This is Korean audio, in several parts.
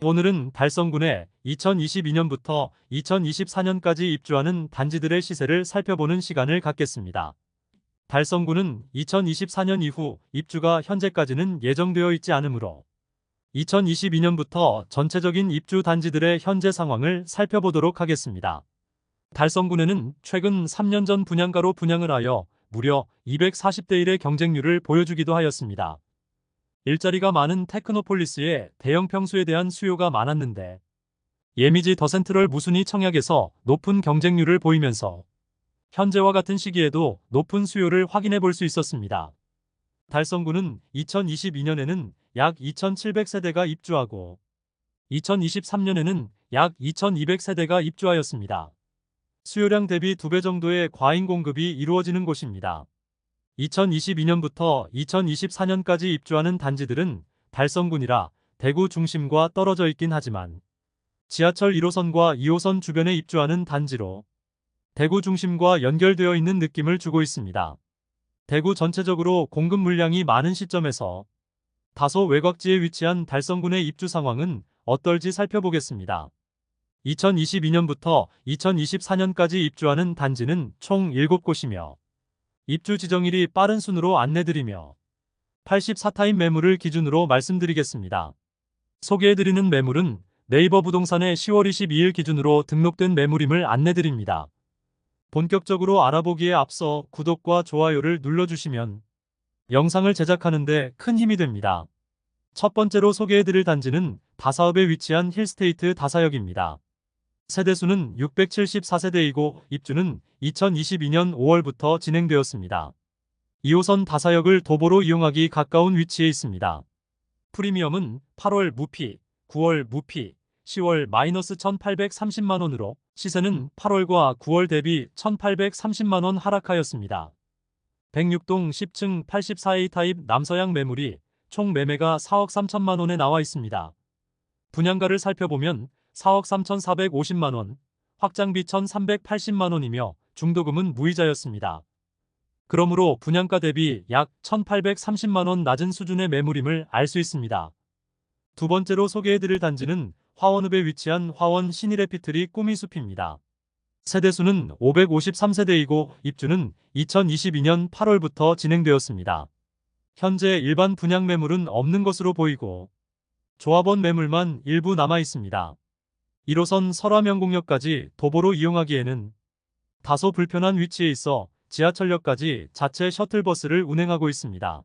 오늘은 달성군에 2022년부터 2024년까지 입주하는 단지들의 시세를 살펴보는 시간을 갖겠습니다. 달성군은 2024년 이후 입주가 현재까지는 예정되어 있지 않으므로 2022년부터 전체적인 입주 단지들의 현재 상황을 살펴보도록 하겠습니다. 달성군에는 최근 3년 전 분양가로 분양을 하여 무려 240대 1의 경쟁률을 보여주기도 하였습니다. 일자리가 많은 테크노폴리스의 대형 평수에 대한 수요가 많았는데 예미지 더 센트럴 무순이 청약에서 높은 경쟁률을 보이면서 현재와 같은 시기에도 높은 수요를 확인해 볼 수 있었습니다. 달성구는 2022년에는 약 2,700세대가 입주하고 2023년에는 약 2,200세대가 입주하였습니다. 수요량 대비 2배 정도의 과잉 공급이 이루어지는 곳입니다. 2022년부터 2024년까지 입주하는 단지들은 달성군이라 대구 중심과 떨어져 있긴 하지만 지하철 1호선과 2호선 주변에 입주하는 단지로 대구 중심과 연결되어 있는 느낌을 주고 있습니다. 대구 전체적으로 공급 물량이 많은 시점에서 다소 외곽지에 위치한 달성군의 입주 상황은 어떨지 살펴보겠습니다. 2022년부터 2024년까지 입주하는 단지는 총 7곳이며 입주 지정일이 빠른 순으로 안내드리며 84타임 매물을 기준으로 말씀드리겠습니다. 소개해드리는 매물은 네이버 부동산의 10월 22일 기준으로 등록된 매물임을 안내드립니다. 본격적으로 알아보기에 앞서 구독과 좋아요를 눌러주시면 영상을 제작하는데 큰 힘이 됩니다. 첫 번째로 소개해드릴 단지는 다사업에 위치한 힐스테이트 다사역입니다. 세대수는 674세대이고 입주는 2022년 5월부터 진행되었습니다. 2호선 다사역을 도보로 이용하기 가까운 위치에 있습니다. 프리미엄은 8월 무피, 9월 무피, 10월 마이너스 1830만원으로 시세는 8월과 9월 대비 1830만원 하락하였습니다. 106동 10층 84A 타입 남서양 매물이 총 매매가 4억 3천만원에 나와 있습니다. 분양가를 살펴보면 4억 3,450만원, 확장비 1,380만원이며 중도금은 무이자였습니다. 그러므로 분양가 대비 약 1,830만원 낮은 수준의 매물임을 알 수 있습니다. 두 번째로 소개해드릴 단지는 화원읍에 위치한 화원 신일에피트리 꾸미숲입니다. 세대수는 553세대이고 입주는 2022년 8월부터 진행되었습니다. 현재 일반 분양 매물은 없는 것으로 보이고 조합원 매물만 일부 남아 있습니다. 1호선 설화명공역까지 도보로 이용하기에는 다소 불편한 위치에 있어 지하철역까지 자체 셔틀버스를 운행하고 있습니다.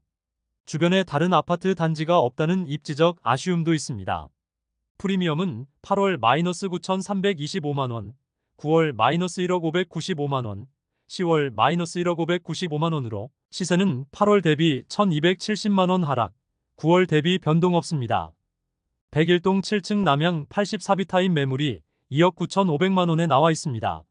주변에 다른 아파트 단지가 없다는 입지적 아쉬움도 있습니다. 프리미엄은 8월 마이너스 9,325만원, 9월 마이너스 1억 595만원, 10월 마이너스 1억 595만원으로 시세는 8월 대비 1270만원 하락, 9월 대비 변동 없습니다. 101동 7층 남양 84비타임 매물이 2억 9,500만원에 나와 있습니다.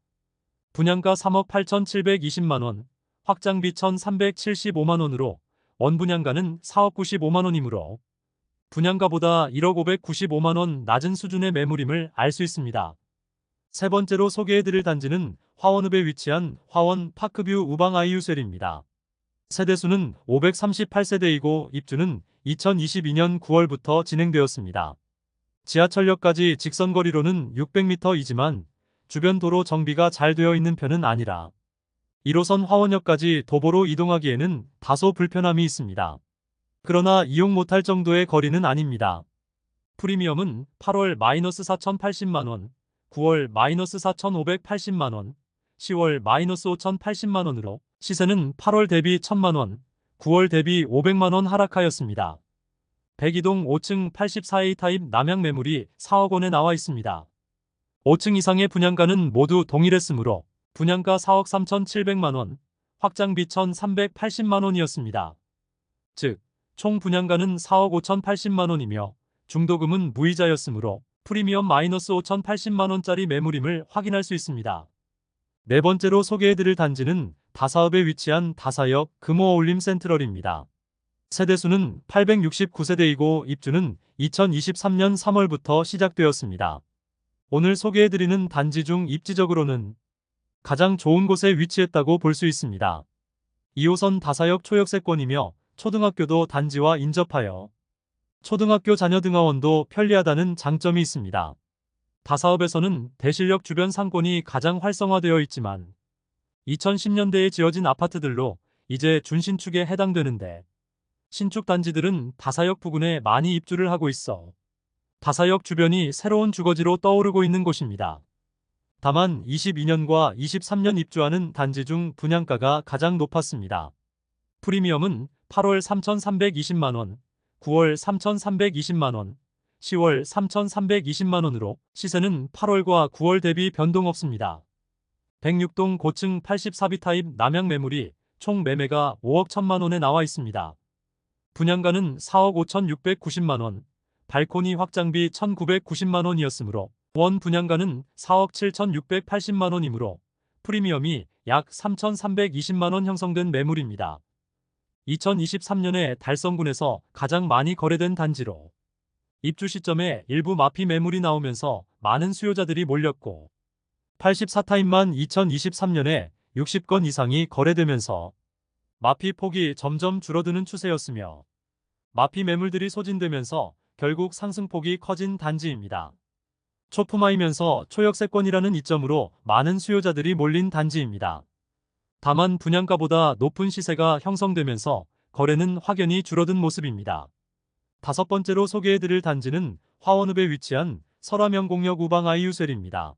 분양가 3억 8,720만원, 확장비 1,375만원으로 원분양가는 4억 95만원이므로 분양가보다 1억 595만원 낮은 수준의 매물임을 알 수 있습니다. 세 번째로 소개해드릴 단지는 화원읍에 위치한 화원 파크뷰 우방 아이유셀입니다. 세대수는 538세대이고 입주는 2022년 9월부터 진행되었습니다. 지하철역까지 직선거리로는 600m이지만 주변 도로 정비가 잘 되어 있는 편은 아니라 1호선 화원역까지 도보로 이동하기에는 다소 불편함이 있습니다. 그러나 이용 못할 정도의 거리는 아닙니다. 프리미엄은 8월 마이너스 4,080만원, 9월 마이너스 4,580만원, 10월 마이너스 5,080만원으로 시세는 8월 대비 1,000만원, 9월 대비 500만원 하락하였습니다. 102동 5층 84A 타입 남양 매물이 4억 원에 나와 있습니다. 5층 이상의 분양가는 모두 동일했으므로 분양가 4억 3,700만 원, 확장비 1,380만 원이었습니다. 즉, 총 분양가는 4억 5,080만 원이며 중도금은 무이자였으므로 프리미엄 마이너스 5,080만 원짜리 매물임을 확인할 수 있습니다. 네 번째로 소개해드릴 단지는 다사업에 위치한 다사역 금호어울림 센트럴입니다. 세대수는 869세대이고 입주는 2023년 3월부터 시작되었습니다. 오늘 소개해드리는 단지 중 입지적으로는 가장 좋은 곳에 위치했다고 볼 수 있습니다. 2호선 다사역 초역세권이며 초등학교도 단지와 인접하여 초등학교 자녀 등하원도 편리하다는 장점이 있습니다. 다사업에서는 대실역 주변 상권이 가장 활성화되어 있지만 2010년대에 지어진 아파트들로 이제 준신축에 해당되는데 신축 단지들은 다사역 부근에 많이 입주를 하고 있어 다사역 주변이 새로운 주거지로 떠오르고 있는 곳입니다. 다만 22년과 23년 입주하는 단지 중 분양가가 가장 높았습니다. 프리미엄은 8월 3,320만원, 9월 3,320만원, 10월 3,320만원으로 시세는 8월과 9월 대비 변동 없습니다. 106동 고층 84비 타입 남양 매물이 총 매매가 5억 1천만 원에 나와 있습니다. 분양가는 4억 5,690만 원, 발코니 확장비 1,990만 원이었으므로 원 분양가는 4억 7,680만 원이므로 프리미엄이 약 3,320만 원 형성된 매물입니다. 2023년에 달성군에서 가장 많이 거래된 단지로 입주 시점에 일부 마피 매물이 나오면서 많은 수요자들이 몰렸고 84타임만 2023년에 60건 이상이 거래되면서 마피 폭이 점점 줄어드는 추세였으며 마피 매물들이 소진되면서 결국 상승폭이 커진 단지입니다. 초품화이면서 초역세권이라는 이점으로 많은 수요자들이 몰린 단지입니다. 다만 분양가보다 높은 시세가 형성되면서 거래는 확연히 줄어든 모습입니다. 다섯 번째로 소개해드릴 단지는 화원읍에 위치한 설화명공역 우방 아이유셀입니다.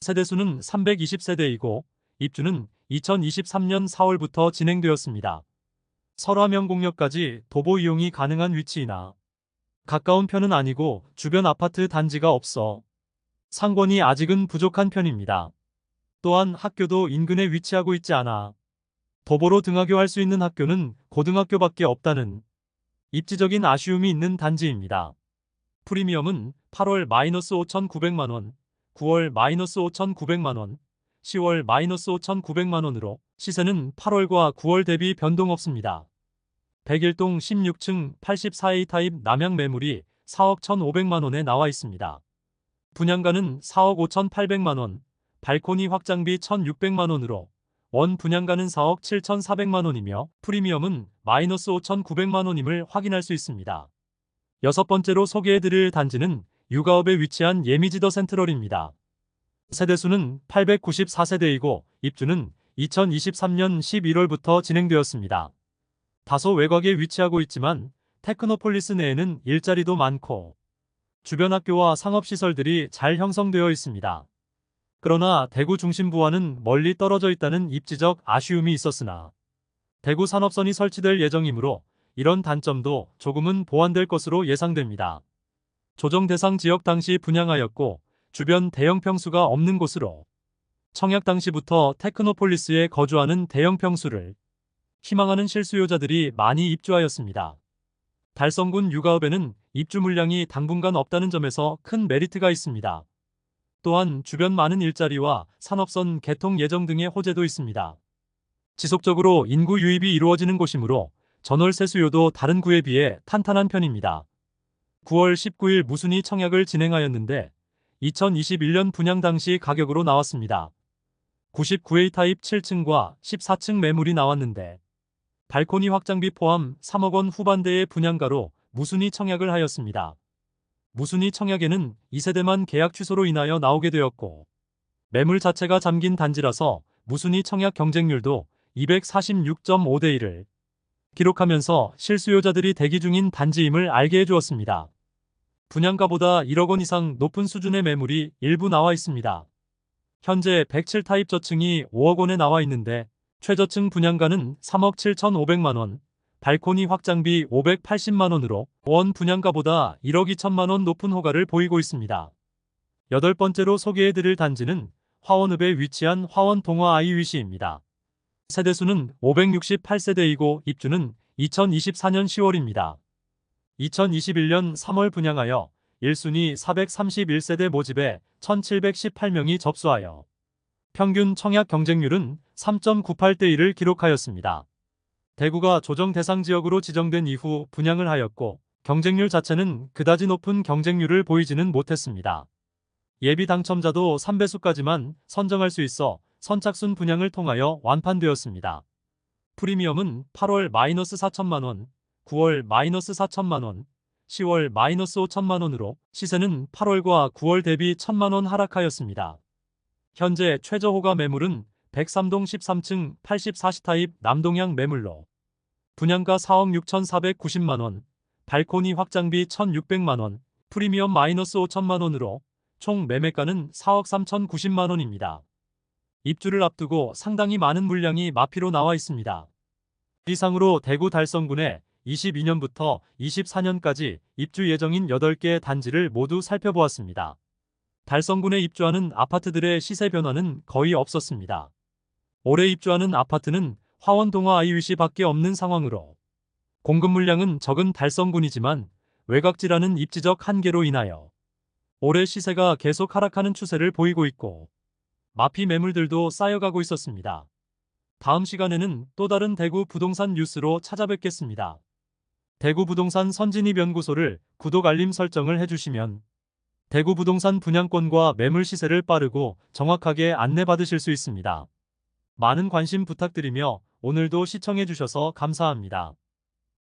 세대수는 320세대이고 입주는 2023년 4월부터 진행되었습니다. 설화명공역까지 도보 이용이 가능한 위치이나 가까운 편은 아니고 주변 아파트 단지가 없어 상권이 아직은 부족한 편입니다. 또한 학교도 인근에 위치하고 있지 않아 도보로 등하교할 수 있는 학교는 고등학교밖에 없다는 입지적인 아쉬움이 있는 단지입니다. 프리미엄은 8월 마이너스 5,900만원, 9월 마이너스 5,900만원, 10월 마이너스 5,900만원으로 시세는 8월과 9월 대비 변동 없습니다. 101동 16층 84A 타입 남양 매물이 4억 1,500만원에 나와 있습니다. 분양가는 4억 5,800만원, 발코니 확장비 1,600만원으로 원 분양가는 4억 7,400만원이며 프리미엄은 마이너스 5,900만원임을 확인할 수 있습니다. 여섯 번째로 소개해드릴 단지는 육아업에 위치한 예미지더 센트럴입니다. 세대수는 894세대이고 입주는 2023년 11월부터 진행되었습니다. 다소 외곽에 위치하고 있지만 테크노폴리스 내에는 일자리도 많고 주변 학교와 상업시설들이 잘 형성되어 있습니다. 그러나 대구 중심부와는 멀리 떨어져 있다는 입지적 아쉬움이 있었으나 대구 산업선이 설치될 예정이므로 이런 단점도 조금은 보완될 것으로 예상됩니다. 조정 대상 지역 당시 분양하였고 주변 대형 평수가 없는 곳으로 청약 당시부터 테크노폴리스에 거주하는 대형 평수를 희망하는 실수요자들이 많이 입주하였습니다. 달성군 육아읍에는 입주 물량이 당분간 없다는 점에서 큰 메리트가 있습니다. 또한 주변 많은 일자리와 산업선 개통 예정 등의 호재도 있습니다. 지속적으로 인구 유입이 이루어지는 곳이므로 전월세 수요도 다른 구에 비해 탄탄한 편입니다. 9월 19일 무순위 청약을 진행하였는데 2021년 분양 당시 가격으로 나왔습니다. 99A 타입 7층과 14층 매물이 나왔는데 발코니 확장비 포함 3억 원 후반대의 분양가로 무순위 청약을 하였습니다. 무순위 청약에는 2세대만 계약 취소로 인하여 나오게 되었고 매물 자체가 잠긴 단지라서 무순위 청약 경쟁률도 246.5대 1을 기록하면서 실수요자들이 대기 중인 단지임을 알게 해주었습니다. 분양가보다 1억 원 이상 높은 수준의 매물이 일부 나와 있습니다. 현재 107 타입 저층이 5억 원에 나와 있는데 최저층 분양가는 3억 7,500만 원, 발코니 확장비 580만 원으로 원 분양가보다 1억 2천만 원 높은 호가를 보이고 있습니다. 여덟 번째로 소개해드릴 단지는 화원읍에 위치한 화원 동화 아이위시입니다. 세대수는 568세대이고 입주는 2024년 10월입니다. 2021년 3월 분양하여 1순위 431세대 모집에 1718명이 접수하여 평균 청약 경쟁률은 3.98대 1을 기록하였습니다. 대구가 조정 대상 지역으로 지정된 이후 분양을 하였고 경쟁률 자체는 그다지 높은 경쟁률을 보이지는 못했습니다. 예비 당첨자도 3배수까지만 선정할 수 있어 선착순 분양을 통하여 완판되었습니다. 프리미엄은 8월 마이너스 4천만원, 9월 마이너스 4천만원, 10월 마이너스 5천만 원으로 시세는 8월과 9월 대비 1천만 원 하락하였습니다. 현재 최저 호가 매물은 103동 13층 84시 타입 남동향 매물로 분양가 4억 6,490만 원, 발코니 확장비 1,600만 원, 프리미엄 마이너스 5천만 원으로 총 매매가는 4억 3,090만 원입니다. 입주를 앞두고 상당히 많은 물량이 마피로 나와 있습니다. 이상으로 대구 달성군에 22년부터 24년까지 입주 예정인 8개 단지를 모두 살펴보았습니다. 달성군에 입주하는 아파트들의 시세 변화는 거의 없었습니다. 올해 입주하는 아파트는 화원동화 아이유시 밖에 없는 상황으로 공급 물량은 적은 달성군이지만 외곽지라는 입지적 한계로 인하여 올해 시세가 계속 하락하는 추세를 보이고 있고 마피 매물들도 쌓여가고 있었습니다. 다음 시간에는 또 다른 대구 부동산 뉴스로 찾아뵙겠습니다. 대구 부동산 선진입 연구소를 구독 알림 설정을 해주시면 대구 부동산 분양권과 매물 시세를 빠르고 정확하게 안내받으실 수 있습니다. 많은 관심 부탁드리며 오늘도 시청해주셔서 감사합니다.